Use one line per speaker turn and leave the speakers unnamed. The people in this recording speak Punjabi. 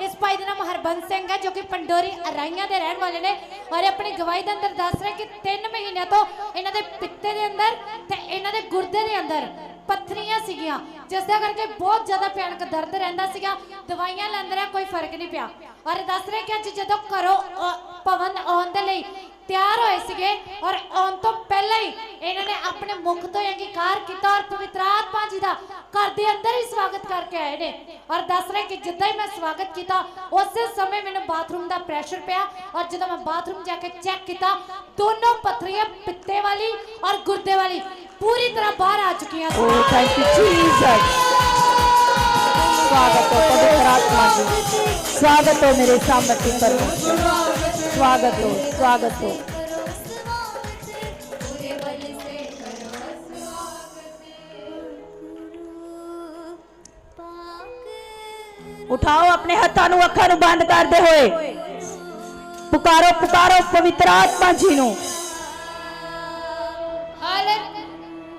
ਇਸ ਭਾਈ ਦਾ ਨਾਮ ਹਰਬੰਸ ਸਿੰਘ ਹੈ ਜੋ ਕਿ ਪੰਡੋਰੀ ਅਰਾਈਆਂ ਦੇ ਰਹਿਣ ਵਾਲੇ ਨੇ ਔਰ ਆਪਣੀ ਗਵਾਹੀ ਦੇ ਅੰਦਰ ਦੱਸ ਰਹੇ ਕਿ 3 ਮਹੀਨਿਆਂ ਤੋਂ ਇਹਨਾਂ ਦੇ ਪਿੱਤੇ ਦੇ ਅੰਦਰ ਤੇ ਇਹਨਾਂ ਦੇ ਗੁਰਦੇ ਦੇ ਅੰਦਰ ਪੱਥਰੀਆਂ ਸੀਗੀਆਂ ਜਿਸ ਦਾ ਕਰਕੇ ਬਹੁਤ ਜ਼ਿਆਦਾ ਭਿਆਨਕ ਦਰਦ ਰਹਿੰਦਾ ਸੀਗਾ ਦਵਾਈਆਂ ਲੈਂਦੇ ਰਹੇ ਕੋਈ ਫ਼ਰਕ ਨਹੀਂ ਪਿਆ। ਔਰ ਦੱਸ ਰਹੇ ਕਿ ਅੱਜ ਜਦੋਂ ਘਰੋਂ ਅ, ਭਵਨ ਆਉਣ ਦੇ ਲਈ ਤਿਆਰ ਹੋਏ ਸੀਗੇ ਔਰ ਆਉਣ ਤੋਂ ਪਹਿਲਾਂ ਹੀ ਇਹਨਾਂ ਨੇ ਆਪਣੇ ਮੁਖ ਤੋਂ ਅੰਗੀਕਾਰ ਕੀਤਾ ਔਰ ਪਵਿੱਤਰ ਆਤਮਾ ਜੀ ਦਾ ਘਰ ਦੇ ਅੰਦਰ ਹੀ ਸਵਾਗਤ ਕਰਕੇ ਆਏ ਨੇ। ਔਰ ਦੱਸ ਰਹੇ ਕਿ ਜਿੱਦਾਂ ਹੀ ਮੈਂ ਸਵਾਗਤ ਕੀਤਾ, ਉਸੇ ਸਮੇਂ ਮੈਨੂੰ ਬਾਥਰੂਮ ਦਾ ਪ੍ਰੈਸ਼ਰ ਪਿਆ ਔਰ ਜਦੋਂ ਮੈਂ ਬਾਥਰੂਮ ਜਾ ਕੇ ਚੈੱਕ ਕੀਤਾ, ਦੋਨੋਂ ਪੱਥਰੀਆਂ ਪਿੱਤੇ ਵਾਲੀ ਔਰ ਗੁਰਦੇ ਵਾਲੀ ਪੂਰੀ ਤਰ੍ਹਾਂ ਬਾਹਰ ਆ ਚੁੱਕੀਆਂ ਸੀ
ਓ ਥੈਂਕ ਯੂ ਜੀਸਸ ਸਵਾਗਤ ਹੋ ਪਵਿੱਤਰ ਆਤਮਾ ਜੀ। ਸਵਾਗਤ ਹੋ ਮੇਰੇ ਸਾਹਮਣੇ ਪਰਮੇਸ਼ਰ। ਸਵਾਗਤ ਹੋ ਸਵਾਗਤ ਹੋ। ਉਠਾਓ ਆਪਣੇ ਹੱਥਾਂ ਨੂੰ, ਅੱਖਾਂ ਨੂੰ ਬੰਦ ਕਰਦੇ ਹੋਏ। ਪੁਕਾਰੋ ਪੁਕਾਰੋ ਪਵਿੱਤਰ ਆਤਮਾ ਜੀ ਨੂੰ।